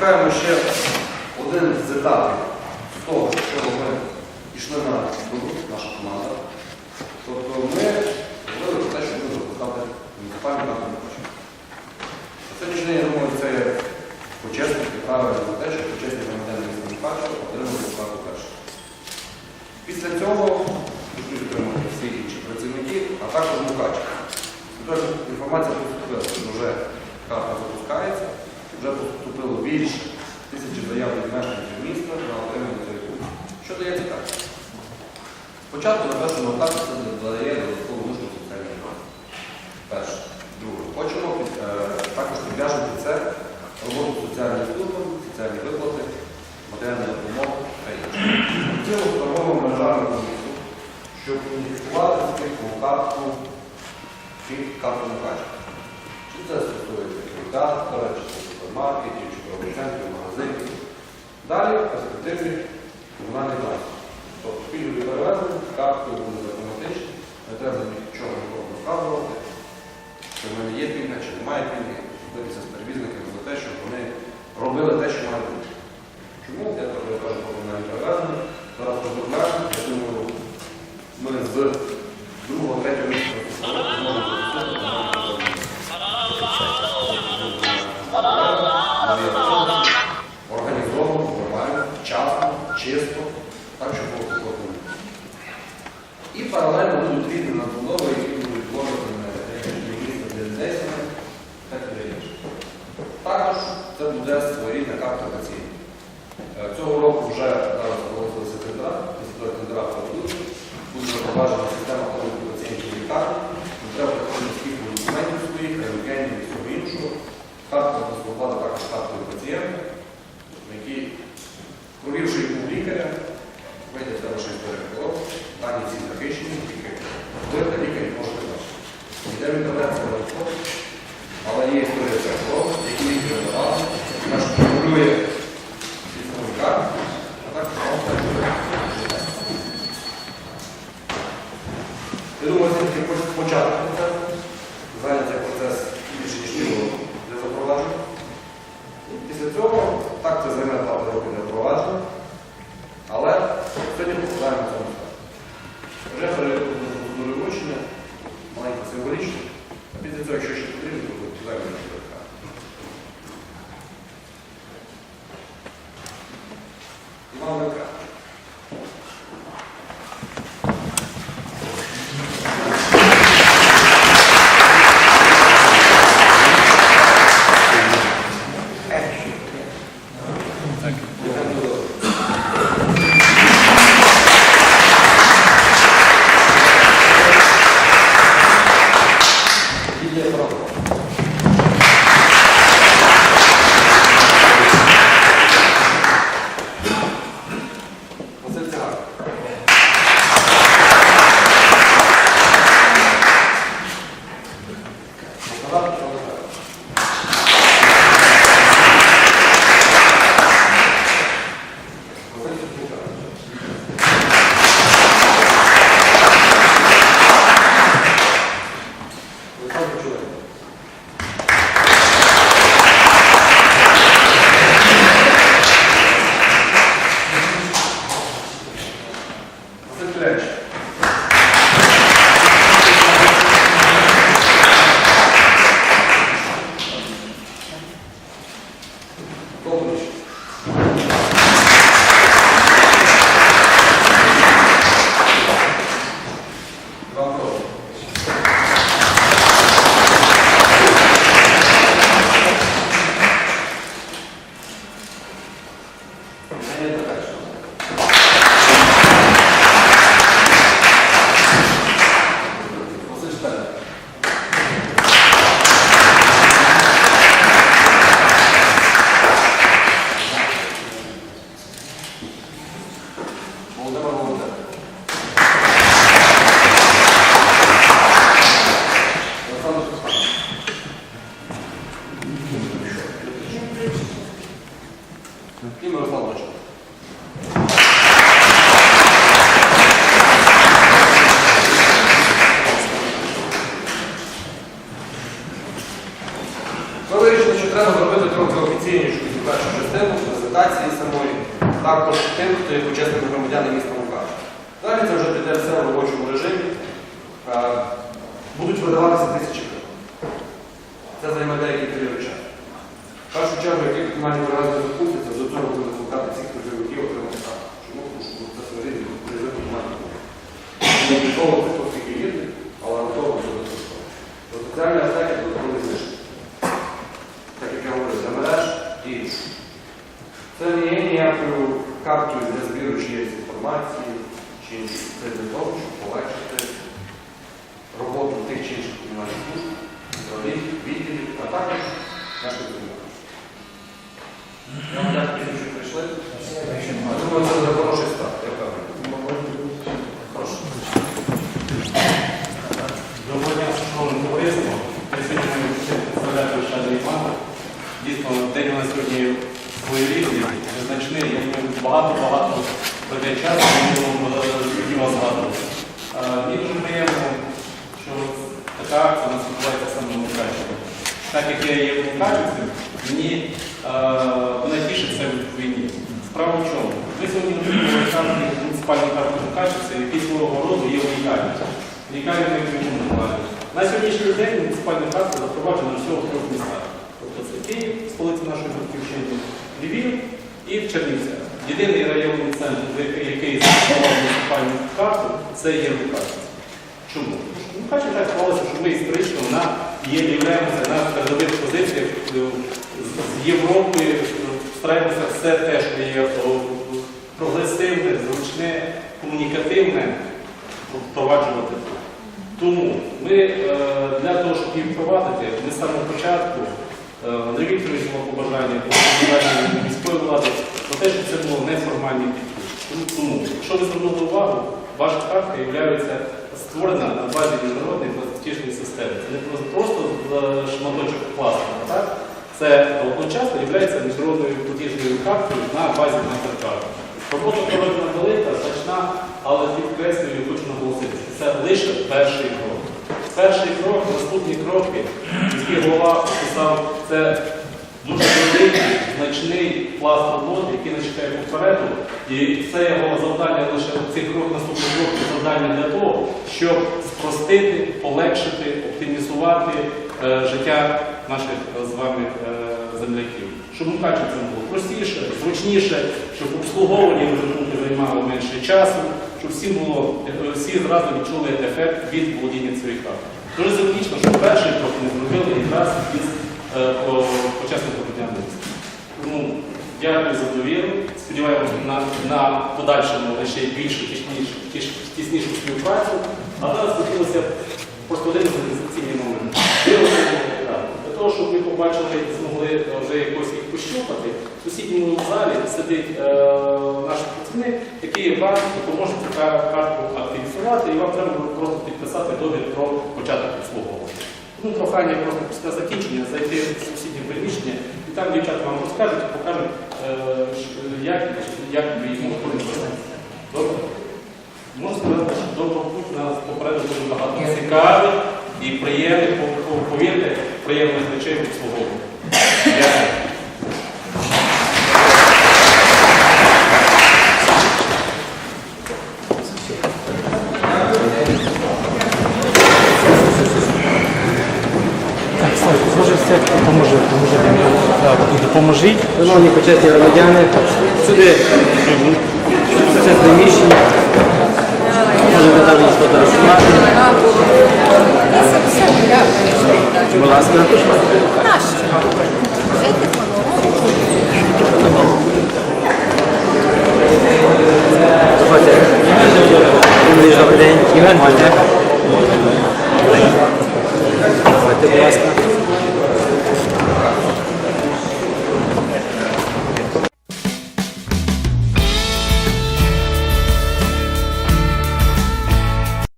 Запускаємо ще один з етапів того, що ми йшли на вибор, наша команда. Тобто ми говорили про те, що ми запускати муніципальну карту бачення. На сьогоднішній день, я думаю, це є почесність і правильно за те, що почесні громадяни міста Мукачева отримали карту першу. Після цього будуть отримати всі інші працівники, а також Мукачева. Тож інформація поступила, що вже карта вже поступило більше тисячі заяв від мешканців міста на отримання послуги. Що дає карта? Спочатку на першому етапі це додає додаткову нужну соціальну роботу. Перше. Друге. Хочемо під- е, також підв'яжемо це роботу соціальних служб, соціальні виплати, матеріальну допомогу та інше. В цілому встановимо державну комісію, щоб уніфікувати спільну карту під карту Мукачева. Чи це стосується кредитора, чи це супермаркетів, чи торгових центрів, магазинів. Далі в перспективі комунальний Буде своєрідна карта пацієнтів. Е, Цього року вже зараз проводилися тендера, після того тендера проведуть, буде запроваджена система пацієнтів лікарні, не треба приходити скільки документів своїх, рентгенів і всього іншого. Карта розкладає також картою пацієнта, які, провівши їх у лікаря, вийде в тебе ще історія кров, дані ці захищені, тільки ви та лікар можете бачити. Йде в інтернет це легко, але є історія ця кров, які лікарі давали, наш контролює військовий карт, а також вам Я думаю, початок процесу. Зараз процес більше ніж півроку для запровадження. І після цього так це займе два роки для впровадження. Але сьогодні покладаємо цьому стати. Вже перейдемо до вручення, маленько символічно, після цього, якщо ще cyflecie. і Мирослав Дочко. Ми вирішили, що треба зробити трохи офіційнішу першу частину презентації самої, також тим, хто є почесним громадянам міста Лука. Далі це вже піде все в робочому режимі. Е, будуть видаватися тисячі книг. Це займе деякі період часу. В першу чергу, які комунальні бригади запустяться, до цього буде викликати всіх призовиків отримати. Чому? Тому що це своєрідний призив комунальних Не від того, хто скільки їздить, але на того буде достатньо. Соціальні аспекти додаткові знижки. Так як я говорив, для мереж і це не є ніякою картою для збіру чиєїсь інформації, чи це для того, щоб полегшити роботу тих чи інших комунальних служб, управлінь, відділів, а також наших комунальних. Я вам дякую, що прийшли. Я думаю, це буде хороший старт, я впевнений. Прошу. Доброго дня, шановне товариство. Я сьогодні маю честь представляти Шадрі Івана. Дійсно, день у нас сьогодні своєрідний, незначний. Я багато-багато пройде часу, будемо вас згадувати. Е, Мені дуже приємно, що така акція у нас відбувається саме в Мукачеві. Так як я є Мукачевцем, мені е, мене тішить в війні. Справа в чому? Ми сьогодні отримали карти, муніципальні карти Мукачевця, які свого роду є унікальні. Унікальні в якому плані. На сьогоднішній день муніципальні карти запроваджені всього в трьох містах. Це столиця нашої батьківщини, Львів і в Чернівцях. Єдиний районний центр, який- запропонував муніципальну карту, це є Мукачевці. Чому? Тому що так склалося, що ми історично на є являємося на передових позиціях е, з Європи, е, стараємося все те, що є прогресивне, зручне, комунікативне, впроваджувати. Тому ми е, для того, щоб їх впровадити, ми з самого початку е, Андрій Вікторович мав побажання міської влади про те, щоб це було неформальний підхід. Тому, якщо ви звернули увагу, ваша картка є створена на базі міжнародної пластичної системи. Це не просто, е, шматочок пластика, так? Це одночасно є міжнародною платіжною карткою на базі MasterCard. Робота проведена велика, значна, але підкреслюю, хочу наголосити, що це лише перший крок. Перший крок, наступні кроки, міський голова описав, це дуже великий, значний пласт роботи, який нас чекає попереду. І це його завдання лише цих кроків, наступних кроків, завдання для того, щоб спростити, полегшити, оптимізувати е, життя наших е, з вами е, земляків. Щоб Мукачевцям було простіше, зручніше, щоб обслуговування розрахунки займало менше часу, щоб всі було, е, всі зразу відчули ефект від володіння цієї карти. Дуже заключно, що перший крок ми зробили якраз із по- почесних громадян. Тому дякую за довіру. Сподіваємося на, на подальшому ще більшу, тіснішу, тіснішу співпрацю. А зараз хотілося просто один організаційний момент. Для того, щоб ми побачили і змогли е, вже якось їх пощупати, в сусідньому залі сидить е, наш працівник, який вам допоможе цю картку активізувати, і вам треба просто підписати довід про початок обслуговування. Ну, прохання просто після закінчення зайти в сусіднє приміщення, і там дівчата вам розкажуть і покажуть, е, як, як ви їм можете. Добре? Можна сказати, що путь нас попереду дуже багато цікавих і приємних, по- по- повірте, приємних речей в обслуговуванні. Дякую. Так, Славко, може все допоможе, допоможе Так, і допоможіть. Шановні почесні громадяни, сюди це приміщення. Там їх сфотографувати. Будь ласка. Добрий день. Іван, Заходьте,